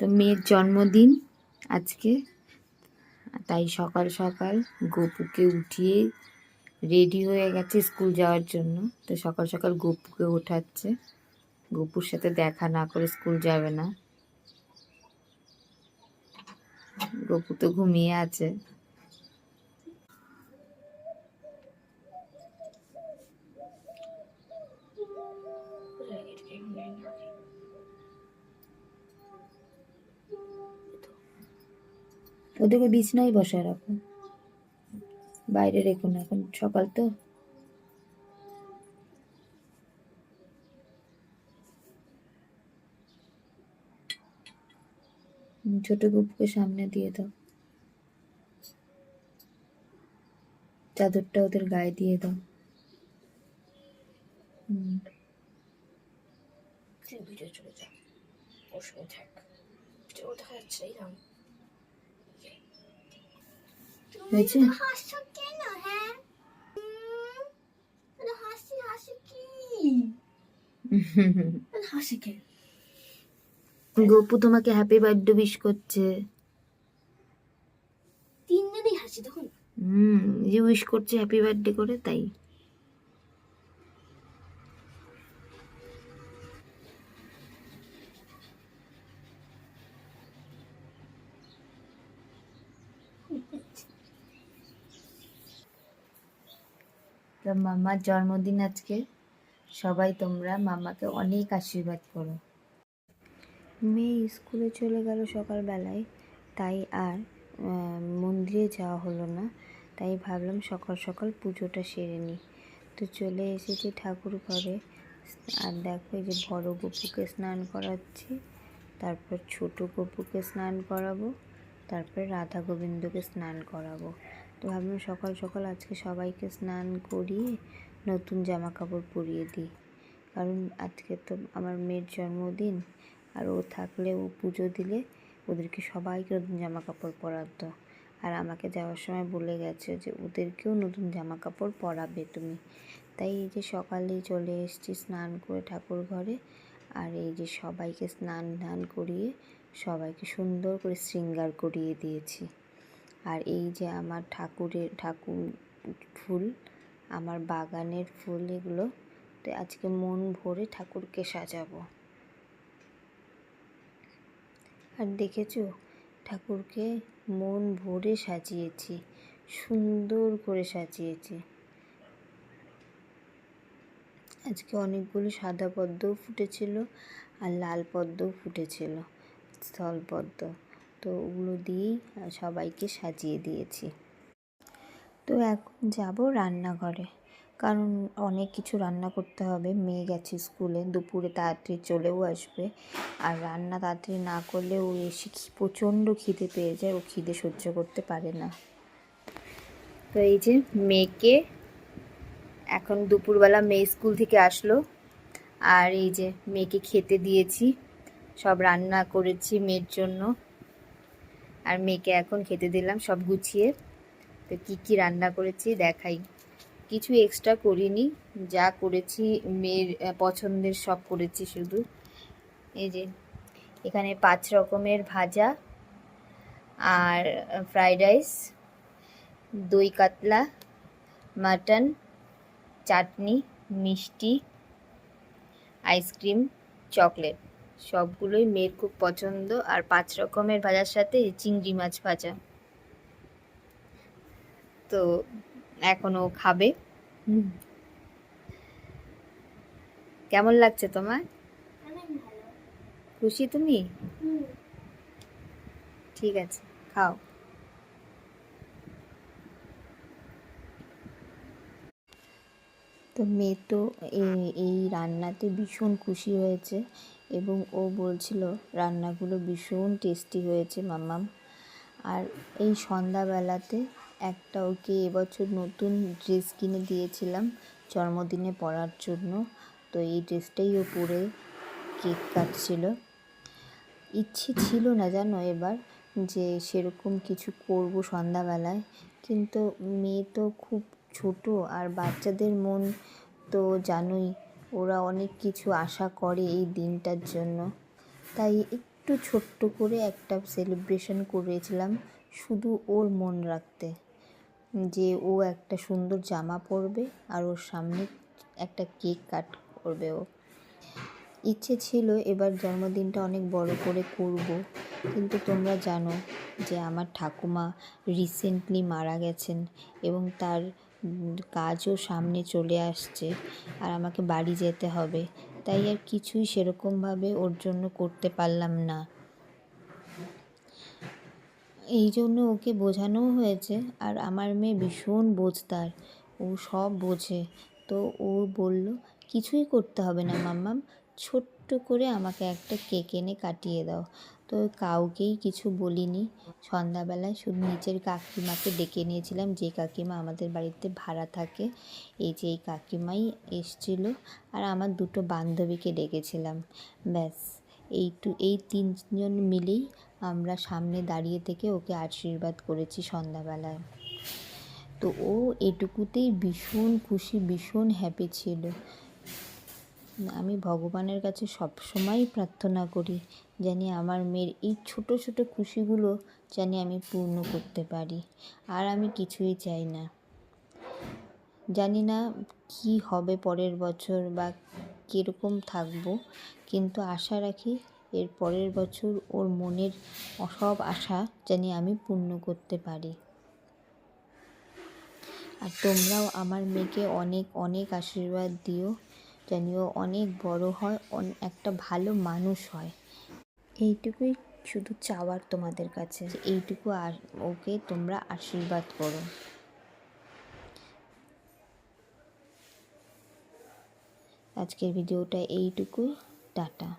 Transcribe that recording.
তো মেয়ের জন্মদিন আজকে। তাই সকাল সকাল গোপুকে উঠিয়ে রেডি হয়ে গেছে স্কুল যাওয়ার জন্য। তো সকাল সকাল গোপুকে ওঠাচ্ছে। গোপুর সাথে দেখা না করে স্কুল যাবে না। গোপু তো ঘুমিয়ে আছে। ওদেরকে বিছনায় বসায় রাখো। বাইরে রেখো না, এখন সকাল তো। ছোট গুপুকে সামনে দিয়ে দাও। চাদরটা ওদের গায়ে দিয়ে দাও। চলে যা। ওর সঙ্গে থাক যাচ্ছে হয়েছে গপু তোমাকে হ্যাপি বার্থডে উইশ করছে তিনজনেই হাসি তখন হুম যে উইশ করছে হ্যাপি বার্থডে করে তাই তো মামার জন্মদিন আজকে। সবাই তোমরা মামাকে অনেক আশীর্বাদ করো। মেয়ে স্কুলে চলে গেল সকালবেলায়, তাই আর মন্দিরে যাওয়া হলো না। তাই ভাবলাম সকাল সকাল পুজোটা সেরে নিই। তো চলে এসেছি ঠাকুর ঘরে। আর দেখো যে বড় গপুকে স্নান করাচ্ছি। তারপর ছোট গপুকে স্নান করাবো। তারপর রাধা গোবিন্দকে স্নান করাবো। তো ভাবলাম সকাল সকাল আজকে সবাইকে স্নান করিয়ে নতুন জামা কাপড় পরিয়ে দিই। কারণ আজকে তো আমার মেয়ের জন্মদিন, আর ও থাকলে ও পুজো দিলে ওদেরকে সবাইকে নতুন জামা কাপড় পরাতো। আর আমাকে যাওয়ার সময় বলে গেছে যে, ওদেরকেও নতুন জামা কাপড় পরাবে তুমি। তাই এই যে সকালেই চলে এসেছি স্নান করে ঠাকুর ঘরে, আর এই যে সবাইকে স্নান ধান করিয়ে সবাইকে সুন্দর করে শৃঙ্গার করিয়ে দিয়েছি। আর এই যে আমার ঠাকুরের, ঠাকুর ফুল, আমার বাগানের ফুল এগুলো, তো আজকে মন ভরে ঠাকুরকে সাজাবো। আর দেখেছ? ঠাকুরকে মন ভরে সাজিয়েছি, সুন্দর করে সাজিয়েছি। আজকে অনেকগুলো সাদা পদ্মও ফুটেছিল আর লাল পদ্মও ফুটেছিল স্থলপদ্ম তো ওগুলো দিয়েই সবাইকে সাজিয়ে দিয়েছি। তো এখন যাব রান্নাঘরে। কারণ অনেক কিছু রান্না করতে হবে। মেয়ে গেছে স্কুলে, দুপুরে তাড়াতাড়ি চলেও আসবে। আর রান্না তাড়াতাড়ি না করলে ও এসে প্রচণ্ড খিদে পেয়ে যায়। ও খিদে সহ্য করতে পারে না। তো এই যে মেয়েকে এখন দুপুরবেলা মেয়ে স্কুল থেকে আসলো। আর এই যে মেয়েকে খেতে দিয়েছি। সব রান্না করেছি মেয়ের জন্য। আর মেয়েকে এখন খেতে দিলাম, সব গুছিয়ে। তো কী কী রান্না করেছি দেখাই। কিছু এক্সট্রা করিনি, যা করেছি মেয়ের পছন্দের সব করেছি শুধু। এই যে, এখানে পাঁচ রকমের ভাজা আর ফ্রাইড রাইস দই কাতলা মাটন চাটনি, মিষ্টি আইসক্রিম চকলেট সবগুলোই মেয়ের খুব পছন্দ আর পাঁচ রকমের ভাজার সাথে চিংড়ি মাছ ভাজা। তো এখনও খাবে। কেমন লাগছে তোমার? খুশি তুমি? ঠিক আছে, খাও। তো মেয়ে তো এই- রান্নাতে ভীষণ খুশি হয়েছে। এবং ও বলছিল, রান্নাগুলো ভীষণ টেস্টি হয়েছে, মাম্মাম। আর এই সন্ধ্যাবেলাতে একটা ওকে এবছর নতুন ড্রেস কিনে দিয়েছিলাম জন্মদিনে পরার জন্য। তো এই ড্রেসটাই ও পরে কেক কাটছিল। ইচ্ছে ছিল না জানো এবার যে সেরকম কিছু করব সন্ধ্যাবেলায়, কিন্তু মেয়ে তো খুব ছোট আর বাচ্চাদের মন তো জানোই ওরা অনেক কিছু আশা করে এই দিনটার জন্য। তাই একটু ছোট্ট করে একটা সেলিব্রেশন করেছিলাম শুধু ওর মন রাখতে। যে ও একটা সুন্দর জামা পরবে আর ওর সামনে একটা কেক কাট করবে ও। ইচ্ছে ছিল এবার জন্মদিনটা অনেক বড় করে করব। কিন্তু তোমরা জানো যে আমার ঠাকুমা রিসেন্টলি মারা গেছেন এবং তার কাজও সামনে চলে আসছে আর আমাকে বাড়ি যেতে হবে। তাই আর কিছুই সেরকমভাবে ওর জন্য করতে পারলাম না। এই জন্য ওকে বোঝানোও হয়েছে আর আমার মেয়ে ভীষণ বোঝদার। ও সব বোঝে। তো ও বলল, কিছুই করতে হবে না মাম্মাম। ছোট্ট করে আমাকে একটা কেক এনে কাটিয়ে দাও। তো কাউকেই কিছু বলিনি। সন্ধ্যাবেলায় শুধু নিচের কাকিমাকে ডেকে নিয়েছিলাম। যে কাকিমা আমাদের বাড়িতে ভাড়া থাকে, এই যে এই কাকিমাই এসছিল আর আমার দুটো বান্ধবীকে ডেকেছিলাম। ব্যাস এইটু এই তিনজন মিলেই আমরা সামনে দাঁড়িয়ে থেকে ওকে আশীর্বাদ করেছি সন্ধ্যাবেলায়। তো ও এটুকুতেই ভীষণ খুশি, ভীষণ হ্যাপি ছিল। আমি ভগবানের কাছে সবসময় প্রার্থনা করি জানি আমার মেয়ের এই ছোট ছোট খুশিগুলো জানি আমি পূর্ণ করতে পারি। আর আমি কিছুই চাই না। জানি না কি হবে পরের বছর বা কীরকম থাকব, কিন্তু আশা রাখি এর পরের বছর ওর মনের সব আশা জানি আমি পূর্ণ করতে পারি। আর তোমরাও আমার মেয়েকে অনেক অনেক আশীর্বাদ দিও। জানি ও অনেক বড় হয় একটা ভালো মানুষ হয়। এইটুকুই শুধু চাওয়ার তোমাদের কাছে। এইটুকু আর ওকে তোমরা আশীর্বাদ করো। আজকের ভিডিওটা এইটুকুই। টাটা।